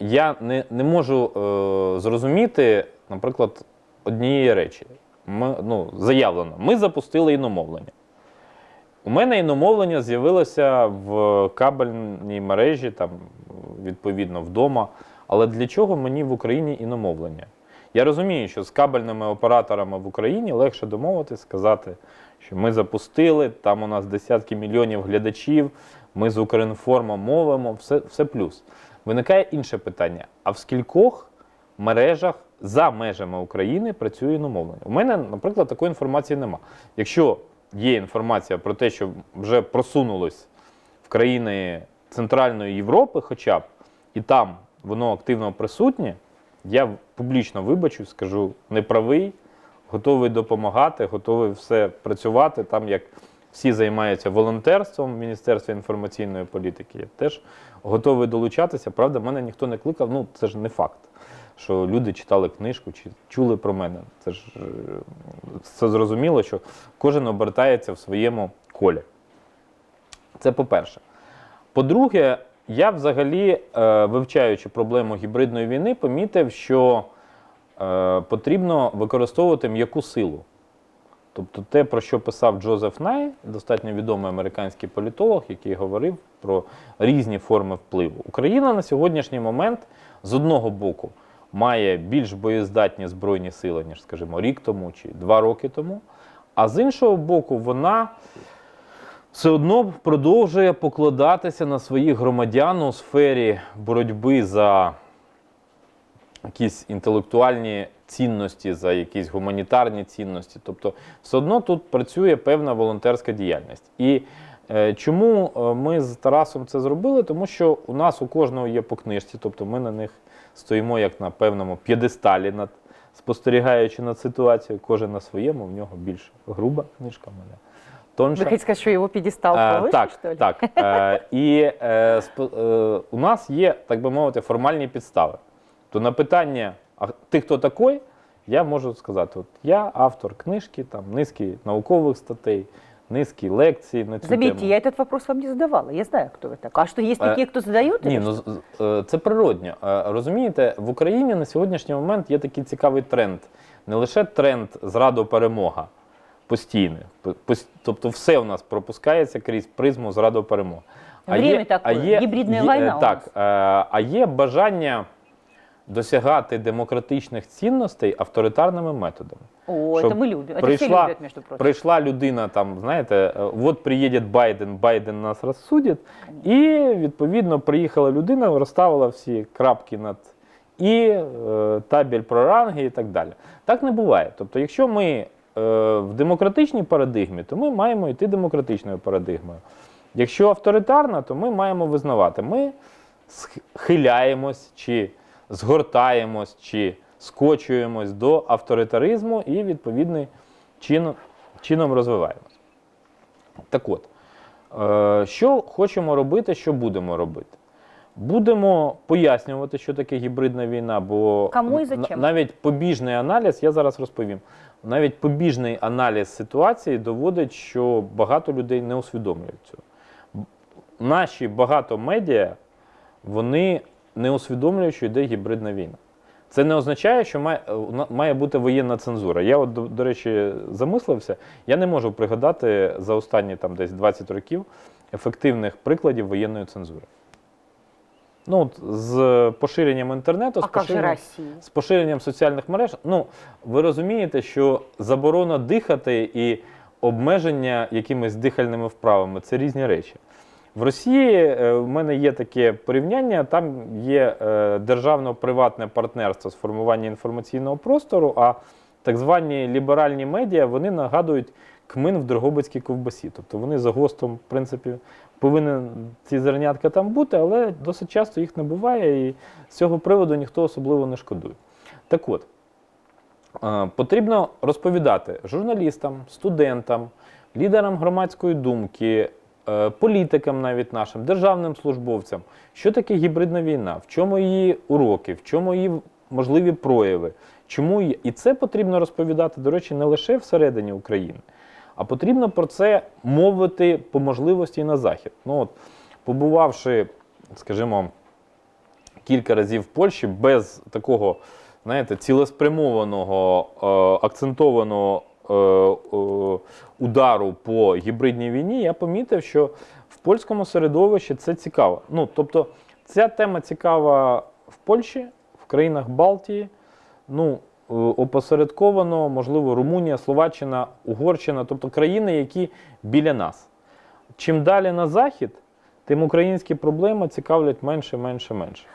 я не, не можу е, зрозуміти, наприклад, однієї речі. Ми, ну, заявлено, ми запустили іномовлення. У мене іномовлення з'явилося в кабельній мережі, там, відповідно, вдома. Але для чого мені в Україні іномовлення? Я розумію, що з кабельними операторами в Україні легше домовитись, сказати, що ми запустили, там у нас десятки мільйонів глядачів, ми з Укрінформом мовимо, все, все плюс. Виникає інше питання: а в скількох мережах за межами України працює іномовлення? У мене, наприклад, такої інформації нема. Якщо є інформація про те, що вже просунулось в країни Центральної Європи, хоча б, і там воно активно присутнє, я публічно вибачу, скажу неправий, готовий допомагати, готовий все працювати там, як всі займаються волонтерством в Міністерстві інформаційної політики. Я теж готовий долучатися. Правда, мене ніхто не кликав. Ну, це ж не факт, що люди читали книжку чи чули про мене. Це ж це зрозуміло, що кожен обертається в своєму колі. Це по-перше. По-друге, я взагалі, е, вивчаючи проблему гібридної війни, помітив, що е, потрібно використовувати м'яку силу. Тобто те, про що писав Джозеф Най, достатньо відомий американський політолог, який говорив про різні форми впливу. Україна на сьогоднішній момент з одного боку має більш боєздатні збройні сили, ніж, скажімо, рік тому чи два роки тому. А з іншого боку, вона все одно продовжує покладатися на своїх громадян у сфері боротьби за якісь інтелектуальні цінності, за якісь гуманітарні цінності. Тобто, все одно тут працює певна волонтерська діяльність. І е, чому е, ми з Тарасом це зробили? Тому що у нас у кожного є по книжці, тобто ми на них стоїмо як на певному п'єдесталі, над, спостерігаючи над ситуацією, кожен на своєму, в нього більш груба книжка мене. Тонша. Вы хотите сказать, что его педестал Е, так, что ли? так. Е, і е, е, у нас є, так би мовити, формальні підстави. То на питання, а ти хто такий, я можу сказати: от я автор книжки, там низки наукових статей, низки лекцій на цю Заметьте, тему. я этот вопрос вам не задавала. Я знаю, кто вы такой. А что, есть Э, такие, кто задает? Ні, или ну что? з- з- е, це природньо. Е, Розумієте, в Україні на сьогоднішній момент є такий цікавий тренд. Не лише тренд зраду перемога постійний. П- пос- Тобто все у нас пропускається крізь призму зраду перемоги. Время такое, гібридна є- війна у Так, е, а є бажання досягати демократичних цінностей авторитарними методами. О, Щоб это мы любим. Это все прийшла- любят, между прочим. Прийшла людина, там, знаєте, е, от приїде Байден, Байден нас розсудить. І відповідно приїхала людина, розставила всі крапки над і, е, табель про ранги і так далі. Так не буває. Тобто, якщо ми е, в демократичній парадигмі, то ми маємо йти демократичною парадигмою. Якщо авторитарна, то ми маємо визнавати, ми схиляємось чи згортаємось, чи скочуємось до авторитаризму і відповідним чином, чином розвиваємось. Так от, е, що хочемо робити, що будемо робити? Будемо пояснювати, що таке гібридна війна, бо Кому і зачем? навіть побіжний аналіз, я зараз розповім. Навіть побіжний аналіз ситуації доводить, що багато людей не усвідомлюють цього. Наші багато медіа вони не усвідомлюють, що йде гібридна війна. Це не означає, що має, е, має бути воєнна цензура. Я, от, до, до речі, замислився. Я не можу пригадати за останні там, десь 20 років ефективних прикладів воєнної цензури. Ну, от, з поширенням інтернету, з А же поширенням, з поширенням соціальних мереж, ну, ви розумієте, що заборона дихати і обмеження якимись дихальними вправами це різні речі. В Росії е, в мене є таке порівняння, там є е, державно-приватне партнерство з формування інформаційного простору, а так звані ліберальні медіа вони нагадують кмин в Дрогобицькій ковбасі. Тобто вони за ГОСТом, в принципі, повинен ці зернятка там бути, але досить часто їх не буває, і з цього приводу ніхто особливо не шкодує. Так от, е, потрібно розповідати журналістам, студентам, лідерам громадської думки, політикам навіть нашим, державним службовцям, що таке гібридна війна, в чому її уроки, в чому її можливі прояви, чому її... і це потрібно розповідати, до речі, не лише всередині України, а потрібно про це мовити по можливості і на захід. Ну от, побувавши, скажімо, кілька разів в Польщі без такого, знаєте, цілеспрямованого, е, акцентованого е, е, удару по гібридній війні, я помітив, що в польському середовищі це цікаво. Ну, тобто, ця тема цікава в Польщі, в країнах Балтії. Ну, е, опосередковано, можливо, Румунія, Словаччина, Угорщина, тобто країни, які біля нас. Чим далі на захід, тим українські проблеми цікавлять менше, менше, менше.